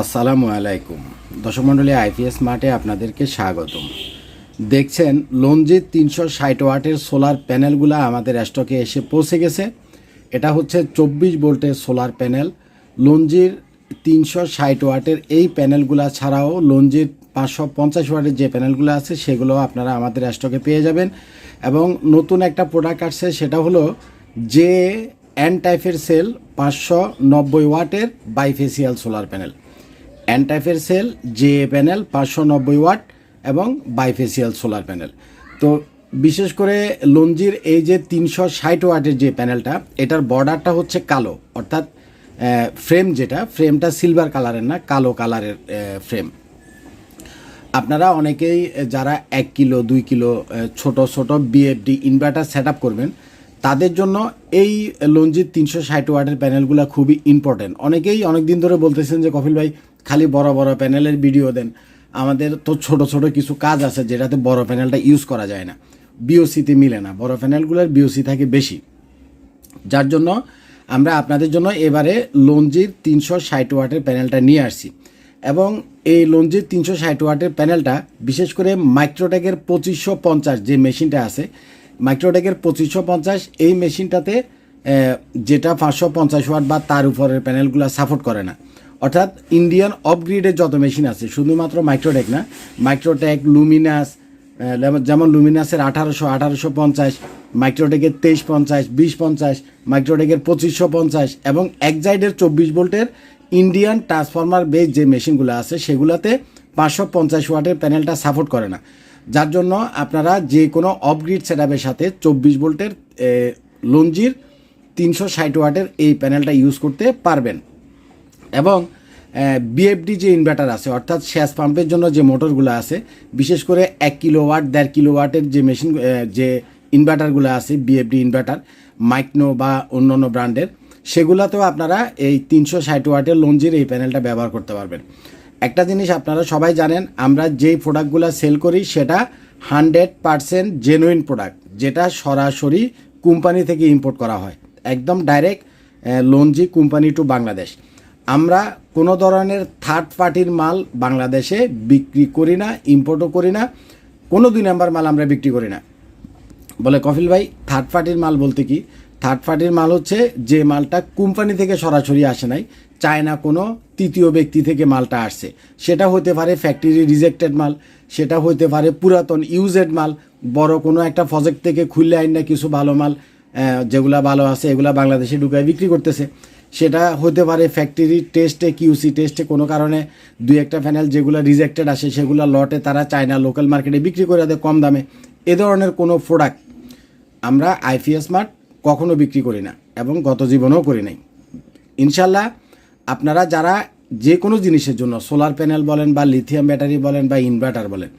আসসালামু আলাইকুম। দর্শক মণ্ডলী, আইপিএস মার্টে আপনাদেরকে স্বাগতম। দেখছেন, লঞ্জিত তিনশো ষাট ওয়াটের সোলার প্যানেলগুলো আমাদের স্টকে এসে পৌঁছে গেছে। এটা হচ্ছে চব্বিশ ভোল্টের সোলার প্যানেল। লঞ্জির তিনশো ষাট ওয়াটের এই প্যানেলগুলো ছাড়াও লঞ্জির পাঁচশো পঞ্চাশ ওয়াটের যে প্যানেলগুলো আছে সেগুলো আপনারা আমাদের স্টকে পেয়ে যাবেন। এবং নতুন একটা প্রোডাক্ট আসছে, সেটা হলো যে এন টাইপের সেল পাঁচশো নব্বই ওয়াটের বাইফেসিয়াল সোলার প্যানেল টাইপের সেল জে প্যানেল, পাঁচশো নব্বই ওয়াট এবং বাইফেসিয়াল সোলার প্যানেল। তো বিশেষ করে লঞ্জির এই যে তিনশো ষাট ওয়াটের যে প্যানেলটা, এটার বর্ডারটা হচ্ছে কালো। অর্থাৎ ফ্রেম যেটা, ফ্রেমটা সিলভার কালারের না, কালো কালারের ফ্রেম। আপনারা অনেকেই যারা এক কিলো, দুই কিলো ছোট ছোট বিএফডি ইনভার্টার সেট আপ করবেন তাদের জন্য এই লঞ্জিত তিনশো ষাট ওয়াটের প্যানেলগুলো খুবই ইম্পর্টেন্ট অনেকেই অনেক দিন ধরে বলতেছেন যে, কপিল ভাই, খালি বড় বড় প্যানেলের ভিডিও দেন। আমাদের তো ছোট ছোট কিছু কাজ আছে যেটাতে বড় প্যানেলটা ইউজ করা যায় না। বিওসিতে মিলে না। বড় প্যানেলগুলোর বিওসি থাকে বেশি। যার জন্য আমরা আপনাদের জন্য এবারে লঞ্জির তিনশো ষাট ওয়াটের প্যানেলটা নিয়ে আসছি। এবং এই লঞ্জির তিনশো ষাট ওয়াটের প্যানেলটা, বিশেষ করে মাইক্রোটেকের পঁচিশশো পঞ্চাশ যে মেশিনটা আছে মাইক্রোটেকের পঁচিশশো পঞ্চাশ, এই মেশিনটাতে যেটা পাঁচশো পঞ্চাশ ওয়াট বা তার উপরের প্যানেলগুলো সাপোর্ট করে না। অর্থাৎ ইন্ডিয়ান অফগ্রিডের যত মেশিন আছে, শুধুমাত্র মাইক্রোটেক না, মাইক্রোটেক, লুমিনাস যেমন লুমিনাসের আঠারোশো আঠারোশো পঞ্চাশ, মাইক্রোটেকের তেইশ পঞ্চাশ, বিশ পঞ্চাশ, মাইক্রোটেকের পঁচিশশো পঞ্চাশ এবং একজাইডের চব্বিশ ভোল্টের ইন্ডিয়ান ট্রান্সফরমার বেস যে মেশিনগুলো আছে, সেগুলোতে পাঁচশো পঞ্চাশ ওয়াটের প্যানেলটা সাপোর্ট করে না। যার জন্য আপনারা যে কোনো অফগ্রিড সেটআপের সাথে চব্বিশ ভোল্টের লঞ্জির তিনশো ষাট ওয়াটের এই প্যানেলটা ইউজ করতে পারবেন। এবং বিএফডি যে ইনভার্টার আছে, অর্থাৎ শ্যাস পাম্পের জন্য যে মোটরগুলো আছে, বিশেষ করে এক কিলো ওয়াট, দেড় কিলো ওয়াটের যে মেশিন যে ইনভার্টারগুলো আছে বিএফডি ইনভার্টার মাইকনো বা অন্য অন্য ব্র্যান্ডের সেগুলোতেও আপনারা এই তিনশো ষাট ওয়াটের লঞ্জির এই প্যানেলটা ব্যবহার করতে পারবেন। একটা জিনিস আপনারা সবাই জানেন, আমরা যেই প্রোডাক্টগুলো সেল করি সেটা হান্ড্রেড পারসেন্ট জেনুইন প্রোডাক্ট যেটা সরাসরি কোম্পানি থেকে ইম্পোর্ট করা হয়। একদম direct Longi company to Bangladesh আমরা কোনো ধরনের থার্ড পার্টির মাল বাংলাদেশে বিক্রি করি না ইম্পোর্টও করি না, কোনো দুই নাম্বার মাল আমরা বিক্রি করি না। বলে কফিল ভাই থার্ড পার্টির মাল বলতে কি? থার্ড পার্টির মাল হচ্ছে যে মালটা কোম্পানি থেকে সরাসরি আসে নাই চায়না কোনো তৃতীয় ব্যক্তি থেকে মালটা আসছে। সেটা হতে পারে ফ্যাক্টরি রিজেক্টেড মাল, সেটা হতে পারে পুরাতন ইউজেড মাল, বড় কোনো একটা প্রজেক্ট থেকে খুললে আইন না কিছু ভালো মাল যেগুলা ভালো আছে এগুলা বাংলাদেশে ঢুকায় বিক্রি করতেছে। সেটা হতে পারে ফ্যাক্টরি টেস্টে কিউসি টেস্টে কোনো কারণে দুই একটা প্যানেল যেগুলো রিজেক্টেড আসে, সেগুলো লটে তারা চায়না লোকাল মার্কেটে বিক্রি করে দেয় কম দামে। এ ধরনের কোনো প্রোডাক্ট আমরা আইপিএস মার্ট কখনো বিক্রি করি না এবং গত জীবনেও করি নাই। ইনশাল্লাহ আপনারা যারা যে কোনো জিনিসের জন্য, সোলার প্যানেল বলেন বা লিথিয়াম ব্যাটারি বলেন বা ইনভার্টার বলেন,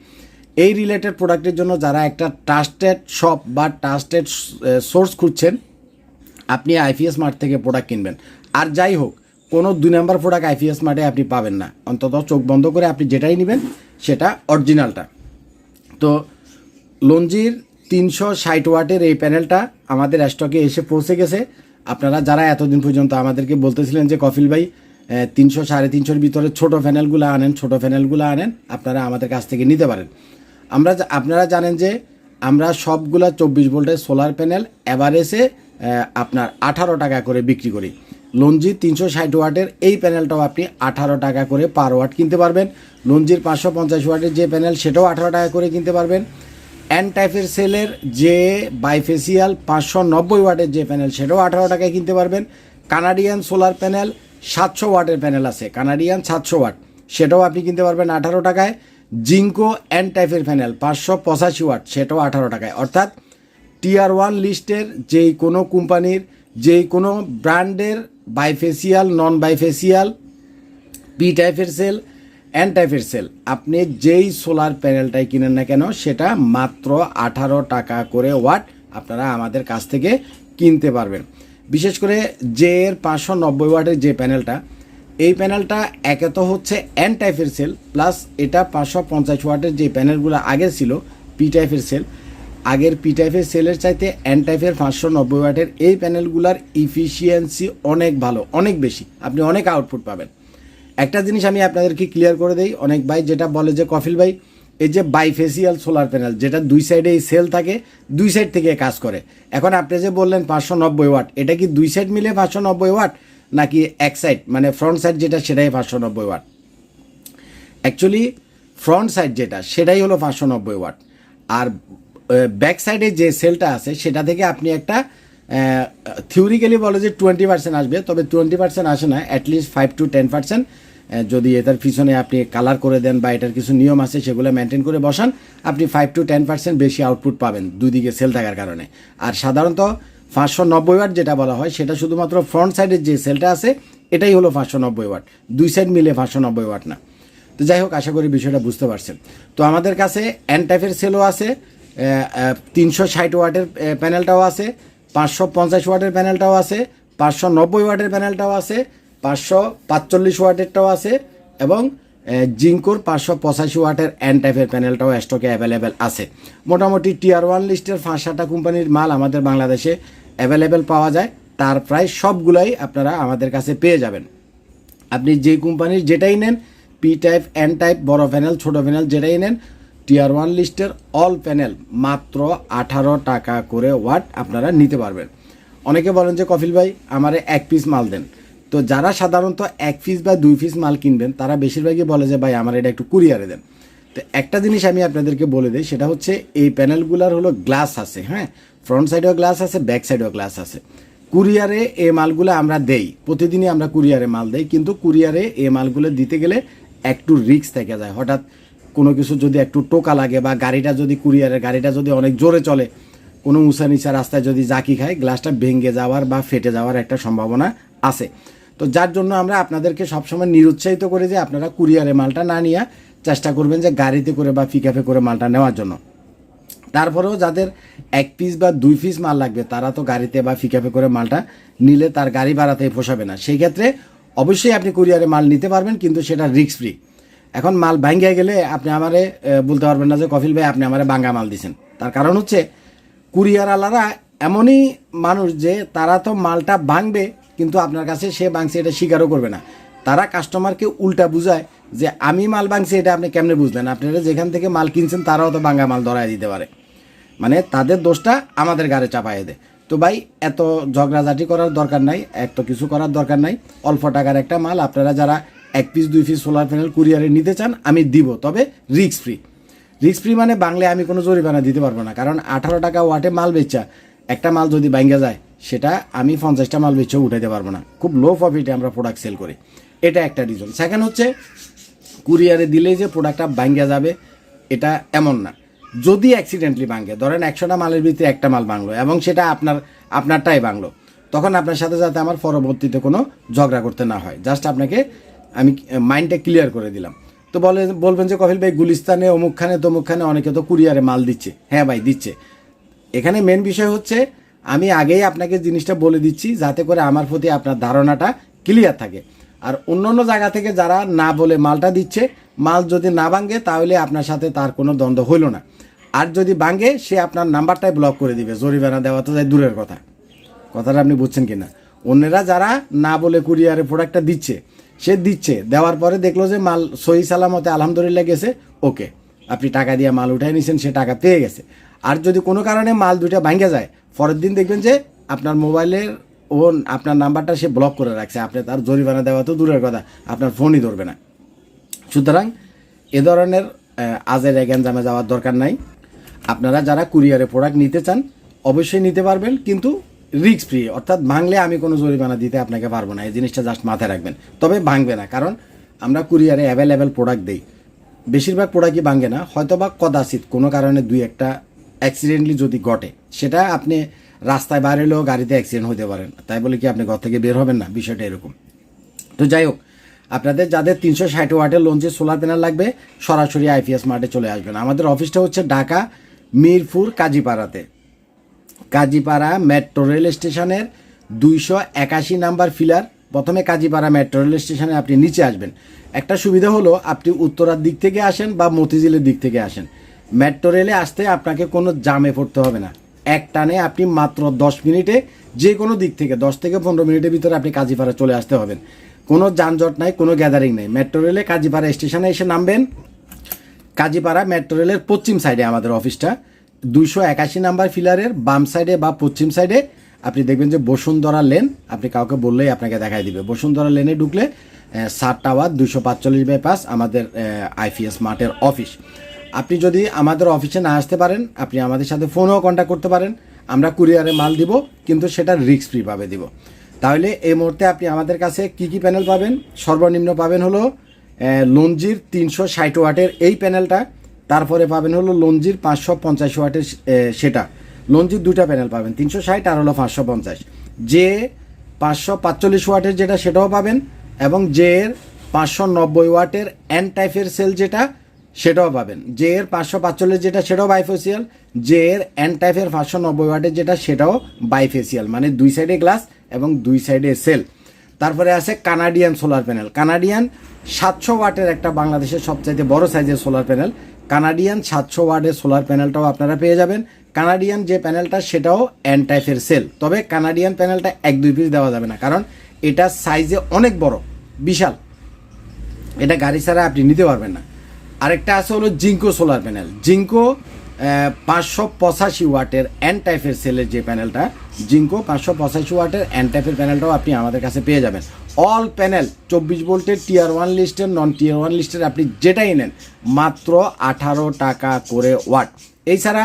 এই রিলেটেড প্রোডাক্টের জন্য যারা একটা ট্রাস্টেড শপ বা ট্রাস্টেড সোর্স খুঁজছেন, আপনি আইপিএস মার্ট থেকে প্রোডাক্ট কিনবেন। আর যাই হোক, কোনো দুই নাম্বার প্রোডাক্ট আইপিএস মার্টে আপনি পাবেন না। অন্তত চোখ বন্ধ করে আপনি যেটাই নেবেন, সেটা অরিজিনালটা। তো লঞ্জির তিনশো ষাট ওয়াটের এই প্যানেলটা আমাদের স্টকে এসে পৌঁছে গেছে। আপনারা যারা এতদিন পর্যন্ত আমাদেরকে বলতেছিলেন যে কফিল ভাই তিনশো, সাড়ে তিনশোর ভিতরে ছোটো প্যানেলগুলো আনেন, ছোট প্যানেলগুলো আনেন, আপনারা আমাদের কাছ থেকে নিতে পারেন। আমরা আপনারা জানেন যে আমরা সবগুলা চব্বিশ ভোল্টের সোলার প্যানেল অ্যাভারেজে আপনার আঠারো টাকা করে বিক্রি করি। লঞ্জি তিনশো ষাট ওয়াটের এই প্যানেলটাও আপনি আঠারো টাকা করে পার ওয়াট কিনতে পারবেন। লঞ্জির পাঁচশো পঞ্চাশ ওয়াটের যে প্যানেল সেটাও আঠারো টাকা করে কিনতে পারবেন। এন টাইপের সেলের যে বাইফেসিয়াল পাঁচশো নব্বই ওয়াটের যে প্যানেল, সেটাও আঠারো টাকায় কিনতে পারবেন। কানাডিয়ান সোলার প্যানেল সাতশো ওয়াটের প্যানেল আছে, কানাডিয়ান সাতশো ওয়াট, সেটাও আপনি কিনতে পারবেন আঠারো টাকায়। জিঙ্কো এন টাইপের প্যানেল পাঁচশো পঁচাশি ওয়াট, সেটাও আঠারো টাকায়। অর্থাৎ টিয়ার ওয়ান লিস্টের যেই কোনো কোম্পানির, যেই কোনো ব্র্যান্ডের বাইফেসিয়াল, নন বাইফেসিয়াল, পি টাইপের সেল এন টাইপের সেল আপনি যেই সোলার প্যানেলটাই কিনেন না কেন, সেটা মাত্র আঠারো টাকা করে ওয়াট আপনারা আমাদের কাছ থেকে কিনতে পারবেন। বিশেষ করে যে এর পাঁচশো নব্বই ওয়াটের যে প্যানেলটা এই প্যানেলটা একে তো হচ্ছে এন টাইপের সেল প্লাস এটা পাঁচশো পঞ্চাশ ওয়াটের যে প্যানেলগুলো আগে ছিল পি টাইপের সেল আগের পি টাইপের সেলের চাইতে এন টাইপের পাঁচশো নব্বই ওয়াটের এই প্যানেলগুলোর ইফিসিয়েন্সি অনেক ভালো, অনেক বেশি। আপনি অনেক আউটপুট পাবেন। একটা জিনিস আমি আপনাদেরকে ক্লিয়ার করে দেই, অনেক ভাই যেটা বলে যে, কফিল ভাই, এই যে বাইফেসিয়াল সোলার প্যানেল যেটা দুই সাইডে এই সেল থাকে, দুই সাইড থেকে কাজ করে। এখন আপনি যে বললেন পাঁচশো নব্বই ওয়াট এটা কি দুই সাইড মিলে পাঁচশো নব্বই ওয়াট নাকি এক সাইড মানে ফ্রন্ট সাইড যেটা, সেটাই পাঁচশো নব্বই ওয়াট অ্যাকচুয়ালি ফ্রন্ট সাইড যেটা, সেটাই হলো পাঁচশো নব্বই ওয়াট আর ব্যাক সাইডে যে সেলটা আছে, সেটা থেকে আপনি একটা থিওরিক্যালি বলে যে টোয়েন্টি পার্সেন্ট আসবে, তবে টোয়েন্টি পার্সেন্ট আসে না at least five to ten percent যদি এটার পিছনে আপনি কালার করে দেন বা এটার কিছু নিয়ম আছে, সেগুলো মেনটেন করে বসান, আপনি ফাইভ টু টেন পার্সেন্ট বেশি আউটপুট পাবেন দুদিকে সেল থাকার কারণে। আর সাধারণত পাঁচশো নব্বই ওয়াট যেটা বলা হয়, সেটা শুধুমাত্র ফ্রন্ট সাইডের যে সেলটা আছে, এটাই হলো পাঁচশো নব্বই ওয়াট দুই সাইড মিলে পাঁচশো নব্বই ওয়াট না। তো যাই হোক, আশা করি বিষয়টা বুঝতে পারছেন। তো আমাদের কাছে এন টাইপের সেলও আছে তিনশো ষাট ওয়াটের প্যানেলটাও আছে, পাঁচশো পঞ্চাশ ওয়াটের প্যানেলটাও আছে, পাঁচশো নব্বই ওয়াটের প্যানেলটাও আছে পাঁচশো পাঁচচল্লিশ ওয়াটেরটাও আছে এবং জিঙ্কোর পাঁচশো পঁচাশি ওয়াটের এন টাইপের প্যানেলটাও স্টকে অ্যাভেলেবেল আছে। মোটামুটি টিয়ার ওয়ান লিস্টের পাঁচ সাতটা কোম্পানির মাল আমাদের বাংলাদেশে অ্যাভেলেবেল পাওয়া যায়। তার প্রায় সবগুলাই আপনারা আমাদের কাছে পেয়ে যাবেন। আপনি যে কোম্পানির যেটাই নেন পি টাইপ এন টাইপ বড় প্যানেল ছোট প্যানেল যেটাই নেন টিয়ার ওয়ান লিস্টের অল প্যানেল মাত্র আঠারো টাকা করে ওয়াট আপনারা নিতে পারবেন। অনেকে বলেন যে কফিল ভাই, আমারে এক পিস মাল দেন। তো যারা সাধারণত এক পিস বা দুই পিস মাল কিনবেন, তারা বেশিরভাগই বলে যে, ভাই, আমার এটা একটু কুরিয়ারে দেন। তো একটা জিনিস আমি আপনাদেরকে বলে দিই, সেটা হচ্ছে এই প্যানেলগুলোর হলো গ্লাস আছে হ্যাঁ? ফ্রন্ট সাইডেও গ্লাস আছে ব্যাক সাইডেও গ্লাস আছে। কুরিয়ারে এই মালগুলো আমরা দেই, প্রতিদিনই আমরা কুরিয়ারে মাল দেই, কিন্তু কুরিয়ারে এই মালগুলো দিতে গেলে একটু রিস্ক থেকে যায়। হঠাৎ কোনো কিছু যদি একটু টোকা লাগে বা গাড়িটা যদি কুরিয়ারের গাড়িটা যদি অনেক জোরে চলে, কোনো উঁচা নিচা রাস্তায় যদি জাকি খায় গ্লাসটা ভেঙে যাওয়ার বা ফেটে যাওয়ার একটা সম্ভাবনা আছে। তো যার জন্য আমরা আপনাদেরকে সবসময় নিরুৎসাহিত করে যে আপনারা কুরিয়ারে মালটা না নিয়ে চেষ্টা করবেন যে গাড়িতে করে বা পিকআপে করে মালটা নেওয়ার জন্য। তারপরেও যাদের এক পিস বা দুই পিস মাল লাগবে, তারা তো গাড়িতে বা পিকআপে করে মালটা নিলে তার গাড়ি ভাড়াতে পোষাবে না। সেই ক্ষেত্রে অবশ্যই আপনি কুরিয়ারে মাল নিতে পারবেন, কিন্তু সেটা রিস্ক ফ্রি এখন মাল ভাঙ্গিয়ে গেলে আপনি আমারে বলতে পারবেন না যে, কফিল ভাই, আপনি আমারে বাঙ্গা মাল দিছেন। তার কারণ হচ্ছে কুরিয়ার আলারা এমনই মানুষ যে তারা তো মালটা ভাঙবে কিন্তু আপনার কাছে সে ভাঙছে এটা স্বীকারও করবে না। তারা কাস্টমারকে উল্টা বুঝায় যে, আমি মাল ভাঙছি এটা আপনি কেমনে বুঝলেন? আপনারা যেখান থেকে মাল কিনছেন তারাও তো ভাঙ্গা মাল ধরায় দিতে পারে। মানে তাদের দোষটা আমাদের গাড়ি চাপায় দেয়। তো ভাই, এত ঝগড়াঝাটি করার দরকার নাই, এত কিছু করার দরকার নাই। অল্প টাকার একটা মাল আপনারা যারা এক পিস দুই পিস সোলার প্যানেল কুরিয়ারে নিতে চান, আমি দিব, তবে রিস্ক ফ্রি রিস্ক ফ্রি মানে বাংলে আমি কোনো জরিমানা দিতে পারব না, কারণ আঠারো টাকা ওয়াটে মাল বেচা, একটা মাল যদি ভাঙ্গা যায় সেটা আমি পঞ্চাশটা মাল বেচেও উঠাইতে পারব না। খুব লো প্রফিটে আমরা প্রোডাক্ট সেল করি। এটা একটা রিজন সেকেন্ড হচ্ছে কুরিয়ারে দিলেই যে প্রোডাক্টটা ভাঙ্গা যাবে, এটা এমন না। যদি অ্যাক্সিডেন্টলি ভাঙে ধরেন একশোটা মালের ভিতরে একটা মাল ভাঙলো এবং সেটা আপনার, আপনারটাই ভাঙলো, তখন আপনার সাথে যাতে আমার পরবর্তীতে কোনো ঝগড়া করতে না হয়। জাস্ট আপনাকে আমি মাইন্ডটা ক্লিয়ার করে দিলাম। তো বলে, বলবেন যে কফিল ভাই, গুলিস্তানে, অমুকখানে, তমুকখানে অনেকে তো কুরিয়ারে মাল দিচ্ছে। হ্যাঁ ভাই, দিচ্ছে। এখানে মেন বিষয় হচ্ছে আমি আগেই আপনাকে জিনিসটা বলে দিচ্ছি, যাতে করে আমার প্রতি আপনার ধারণাটা ক্লিয়ার থাকে। আর অন্য অন্য জায়গা থেকে যারা না বলে মালটা দিচ্ছে, মাল যদি না ভাঙে, তাহলে আপনার সাথে তার কোনো দ্বন্দ্ব হইল না। আর যদি ভাঙে, সে আপনার নাম্বারটাই ব্লক করে দিবে। জরিমানা দেওয়া তো যায় দূরের কথা। কথাটা আপনি বুঝছেন কিনা? অন্যরা যারা না বলে কুরিয়ারে প্রোডাক্টটা দিচ্ছে, সে দিচ্ছে। দেওয়ার পরে দেখল যে মাল সহি সালামতে আলহামদুলিল্লাহ গেছে, ওকে। আপনি টাকা দিয়ে মাল উঠাই নিয়েছেন সে টাকা পেয়ে গেছে। আর যদি কোনো কারণে মাল দুইটা ভাঙ্গে যায় পরের দিন দেখবেন যে আপনার মোবাইলের ও আপনার নাম্বারটা সে ব্লক করে রাখছে। আপনি তার জরিমানা দেওয়া তো দূরের কথা, আপনার ফোনই ধরবে না। সুতরাং এ ধরনের আজের গ্যাঞ্জামে যাওয়ার দরকার নাই। আপনারা যারা কুরিয়ারে প্রোডাক্ট নিতে চান, অবশ্যই নিতে পারবেন, কিন্তু রিস্ক ফ্রি অর্থাৎ ভাঙলে আমি কোনো জরিমানা দিতে আপনাকে পারব না। এই জিনিসটা জাস্ট মাথায় রাখবেন। তবে ভাঙবে না, কারণ আমরা কুরিয়ারে অ্যাভেলেবেল প্রোডাক্ট দিই। বেশিরভাগ প্রোডাক্টই ভাঙে না হয়তো বা কদাচিত কোনো কারণে দুই একটা অ্যাক্সিডেন্টলি যদি ঘটে, সেটা আপনি রাস্তায় বাইরে হলেও গাড়িতে অ্যাক্সিডেন্ট হতে পারেন তাই বলে কি আপনি ঘর থেকে বের হবেন না? বিষয়টা এরকম। তো যাই হোক, আপনাদের যাদের তিনশো ষাট ওয়াটের লঞ্চে সোলার প্যানেল লাগবে, সরাসরি আইপিএস মার্টে চলে আসবেন। আমাদের অফিসটা হচ্ছে ঢাকা, মিরপুর, কাজীপাড়াতে। কাজীপাড়া মেট্রো রেল স্টেশনের দুইশো একাশি নাম্বার ফিলার প্রথমে কাজীপাড়া মেট্রো রেল স্টেশনে আপনি নিচে আসবেন। একটা সুবিধা হলো, আপনি উত্তরার দিক থেকে আসেন বা মতিঝিলের দিক থেকে আসেন। মেট্রো রেলে আসতে আপনাকে কোনো জামে পড়তে হবে না। এক টানে আপনি মাত্র দশ মিনিটে যে কোনো দিক থেকে দশ থেকে পনেরো মিনিটের ভিতরে আপনি কাজীপাড়া চলে আসতে হবেন। কোনো যানজট নাই, কোনো গ্যাদারিং নেই। মেট্রো রেলে কাজীপাড়া স্টেশনে এসে নামবেন। কাজীপাড়া মেট্রো রেলের পশ্চিম সাইডে আমাদের অফিসটা। দুইশো একাশি নাম্বার ফিলারের বাম সাইডে বা পশ্চিম সাইডে আপনি দেখবেন যে বসুন্ধরা লেন, আপনি কাউকে বললেই আপনাকে দেখাই দিবে। বসুন্ধরা লেনে ঢুকলে সাত টাওয়ার দুইশো পাঁচচল্লিশ বাই পাস আমাদের আইপিএস মার্টের অফিস। আপনি যদি আমাদের অফিসে না আসতে পারেন, আপনি আমাদের সাথে ফোনেও কন্ট্যাক্ট করতে পারেন, আমরা কুরিয়ারে মাল দিব, কিন্তু সেটা রিস্ক ফ্রি ভাবে দিব। তাহলে এই মুহূর্তে আপনি আমাদের কাছে কি কি প্যানেল পাবেন? সর্বনিম্ন পাবেন হলো লঞ্জির তিনশো ষাট ওয়াটের এই প্যানেলটা তারপরে পাবেন হলো লঞ্জির পাঁচশো পঞ্চাশ ওয়াটের সেটা। লঞ্জির দুটা প্যানেল পাবেন, তিনশো ষাট আর হলো পাঁচশো পঞ্চাশ। যে পাঁচশো পাঁচচল্লিশ ওয়াটের যেটা, সেটাও পাবেন, এবং যে এর পাঁচশো নব্বই ওয়াটের এন টাইপের সেল যেটা সেটাও পাবেন। যে এর পাঁচশো পাঁচচল্লিশ যেটা, সেটাও বাইফেসিয়াল যে এর এন টাইপের পাঁচশো নব্বই ওয়াটের যেটা, সেটাও বাইফেসিয়াল মানে দুই সাইডে গ্লাস এবং দুই সাইডে সেল তারপরে আছে কানাডিয়ান সোলার প্যানেল কানাডিয়ান সাতশো ওয়াটের একটা বাংলাদেশের সবচাইতে বড় সাইজের সোলার প্যানেল কানাডিয়ান সাতশো ওয়াটের সোলার প্যানেলটাও আপনারা পেয়ে যাবেন। কানাডিয়ান যে প্যানেলটা সেটাও এন টাইপের সেল তবে কানাডিয়ান প্যানেলটা এক দুই পিস দেওয়া যাবে না। কারণ এটা সাইজে অনেক বড়, বিশাল। এটা গাড়ি ছাড়া আপনি নিতে পারবেন না। আরেকটা আছে হলো জিঙ্কো সোলার প্যানেল। জিঙ্কো পাঁচশো পঁচাশি ওয়াটের এন টাইপের সেলের যে প্যানেলটা, জিঙ্কো পাঁচশো পঁচাশি ওয়াটের এন টাইপের প্যানেলটাও আপনি আমাদের কাছে পেয়ে যাবেন। অল প্যানেল চব্বিশ ভোল্টের টিয়ার ওয়ান লিস্টের নন টিয়ার ওয়ান লিস্টের আপনি যেটাই নেন, মাত্র আঠারো টাকা করে ওয়াট। এছাড়া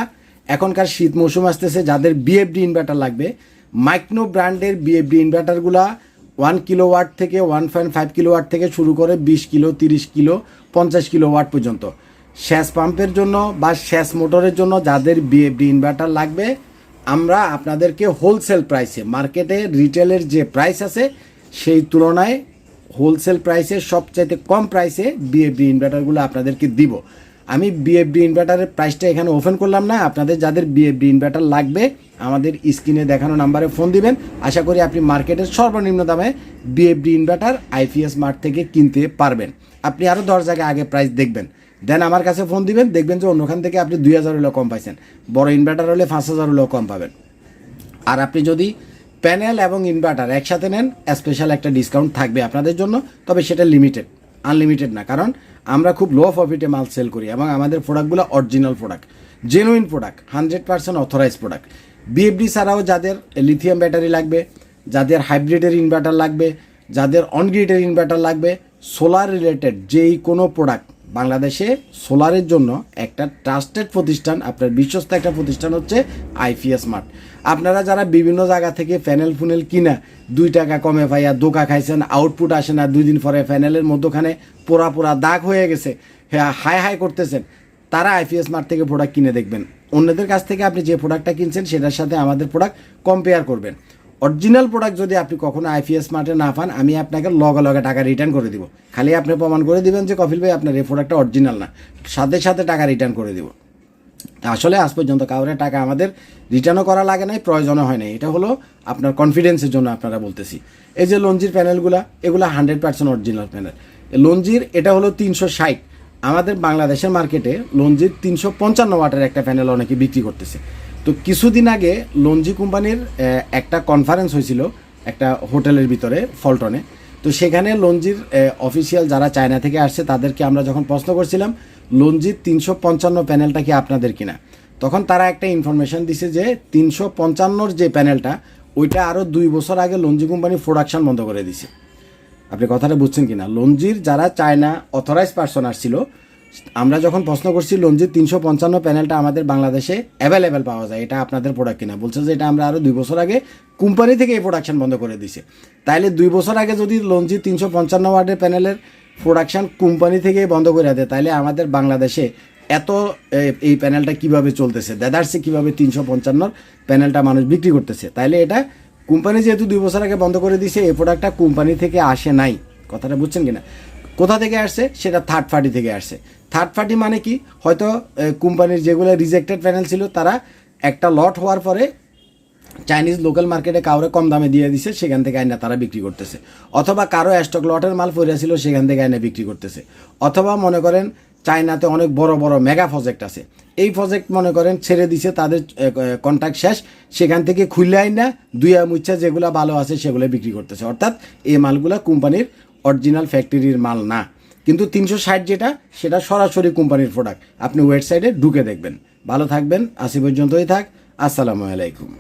এখনকার শীত মৌসুম আসতেছে, যাদের বিএফডি ইনভার্টার লাগবে মাইক্রো ব্র্যান্ডের বিএফডি ইনভার্টারগুলা ওয়ান কিলো ওয়াট থেকে one point five kilowatt থেকে শুরু করে বিশ কিলো, তিরিশ কিলো, পঞ্চাশ কিলো ওয়াট পর্যন্ত। শ্যাস পাম্পের জন্য বা শ্যাস মোটরের জন্য যাদের বিএফডি ইনভার্টার লাগবে, আমরা আপনাদেরকে হোলসেল প্রাইসে মার্কেটে রিটেলের যে প্রাইস আছে, সেই তুলনায় হোলসেল প্রাইসে সবচাইতে কম প্রাইসে বিএফডি ইনভার্টারগুলো আপনাদেরকে দিব। আমি বিএফডি ইনভার্টারের প্রাইসটা এখানে ওপেন করলাম না। আপনাদের যাদের বিএফডি ইনভার্টার লাগবে, আমাদের স্ক্রিনে দেখানো নাম্বারে ফোন দিবেন। আশা করি আপনি মার্কেটের সর্বনিম্ন দামে বিএফডি ইনভার্টার আইপিএস মার্ট থেকে কিনতে পারবেন। আপনি আরও দশ জায়গায় আগে প্রাইস দেখবেন। দেন আমার কাছে ফোন দিবেন, দেখবেন যে অন্যখান থেকে আপনি দুই হাজার কম পাইছেন। বড় ইনভার্টার হলে পাঁচ হাজার হলেও কম পাবেন। আর আপনি যদি প্যানেল এবং ইনভার্টার একসাথে নেন স্পেশাল একটা ডিসকাউন্ট থাকবে আপনাদের জন্য, তবে সেটা লিমিটেড আনলিমিটেড না। কারণ আমরা খুব লো প্রফিটে মাল সেল করি এবং আমাদের প্রোডাক্টগুলো original product genuine product hundred percent authorize product BFD ছাড়াও যাদের লিথিয়াম ব্যাটারি লাগবে, যাদের হাইব্রিডের ইনভার্টার লাগবে, যাদের অনগ্রিডের ইনভার্টার লাগবে সোলার রিলেটেড যেই কোনো প্রোডাক্ট বাংলাদেশে সোলারের জন্য একটা ট্রাস্টেড প্রতিষ্ঠান, আপনার বিশ্বস্ত একটা প্রতিষ্ঠান হচ্ছে আইপিএস মার্ট আপনারা যারা বিভিন্ন জায়গা থেকে প্যানেল ফুনেল কিনা দুই টাকা কমে পাইয়া দোকা খাইছেন আউটপুট আসে না, দুই দিন পরে প্যানেলের মধ্যখানে পোড়া পোড়া দাগ হয়ে গেছে হ্যাঁ হাই হাই করতেছেন, তারা আইপিএস মার্ট থেকে প্রোডাক্ট কিনে দেখবেন। অন্যদের কাছ থেকে আপনি যে প্রোডাক্টটা কিনছেন, সেটার সাথে আমাদের প্রোডাক্ট কম্পেয়ার করবেন। অরিজিনাল প্রোডাক্ট যদি আপনি কখনো আইপিএস মার্টে না পান, আমি আপনাকে লগে লগে টাকা রিটার্ন করে দিব। খালি আপনি প্রমাণ করে দিবেন যে কফিল ভাই, আপনার এই প্রোডাক্টটা অরিজিনাল না। সাথে সাথে টাকা রিটার্ন করে দিব। আসলে আজ পর্যন্ত কাউরে টাকা আমাদের রিটার্নও করা লাগে নাই, প্রয়োজনও হয় নাই। এটা হলো আপনার কনফিডেন্সের জন্য আপনারা বলতেছি। এই যে লঞ্জির প্যানেলগুলা, এগুলো হান্ড্রেড পার্সেন্ট অরিজিনাল প্যানেল লঞ্জির, এটা হলো তিনশো ষাট। আমাদের বাংলাদেশের মার্কেটে লঞ্জির তিনশো পঞ্চান্ন ওয়াটের একটা প্যানেল অনেকে বিক্রি করতেছে। তো কিছুদিন আগে লঞ্জি কোম্পানির একটা কনফারেন্স হয়েছিল, একটা হোটেলের ভিতরে ফলটনে তো সেখানে লঞ্জির অফিসিয়াল যারা চায়না থেকে আসছে, তাদেরকে আমরা যখন প্রশ্ন করছিলাম লঞ্জির তিনশো পঞ্চান্ন প্যানেলটা কি আপনাদের কিনা? তখন তারা একটা ইনফরমেশন দিছে যে তিনশো পঞ্চান্নর যে প্যানেলটা, ওইটা আরও দুই বছর আগে লঞ্জি কোম্পানি প্রোডাকশন বন্ধ করে দিছে। আপনি কথাটা বুঝছেন কিনা? লঞ্জির যারা চায়না অথরাইজ পার্সন আসছিল, আমরা যখন প্রশ্ন করছি লঞ্জির তিনশো পঞ্চান্ন প্যানেলটা আমাদের বাংলাদেশে অ্যাভেলেবেল পাওয়া যায়? এটা আপনাদের প্রোডাক্ট কিনা? বলছে যে, এটা আমরা আরও দুই বছর আগে কোম্পানি থেকে এই প্রোডাকশন বন্ধ করে দিছে। তাইলে দুই বছর আগে যদি লঞ্জির তিনশো পঞ্চান্ন ওয়ার্ডের প্যানেলের প্রোডাকশন কোম্পানি থেকে বন্ধ করে দেয়। তাইলে আমাদের বাংলাদেশে এত এই প্যানেলটা কীভাবে চলতেছে? দেদার্সে কীভাবে তিনশো পঞ্চান্নর প্যানেলটা মানুষ বিক্রি করতেছে? তাইলে এটা কোম্পানি যেহেতু দুই বছর আগে বন্ধ করে দিয়েছে, এই প্রোডাক্টটা কোম্পানি থেকে আসে নাই। কথাটা বুঝছেন কিনা? কোথা থেকে আসছে? সেটা থার্ড পার্টি থেকে আসছে। থার্ড পার্টি মানে কি? হয়তো কোম্পানির যেগুলো রিজেক্টেড প্যানেল ছিল, তারা একটা লট হওয়ার পরে চাইনিজ লোকাল মার্কেটে কাউরে কম দামে দিয়ে দিছে, সেখান থেকে আইনা তারা বিক্রি করতেছে। অথবা কারও স্টক লটের মাল পড়ে ছিল, সেখান থেকে আইনা বিক্রি করতেছে। অথবা মনে করেন, চায়নাতে অনেক বড় বড় মেগা প্রজেক্ট আছে। এই প্রজেক্ট মনে করেন ছেড়ে দিছে, তাদের কন্ট্রাক্ট শেষ। সেখান থেকে খুললে আইনা, দুইয়া মুচ্ছা যেগুলো ভালো আছে সেগুলো বিক্রি করতেছে। অর্থাৎ এই মালগুলা কোম্পানির অরিজিনাল ফ্যাক্টরির মাল না। কিন্তু তিনশো ষাট যেটা, সেটা সরাসরি কোম্পানির প্রোডাক্ট আপনি ওয়েবসাইটে ঢুকে দেখবেন। ভালো থাকবেন আসি পর্যন্তই থাক। আসসালামু আলাইকুম।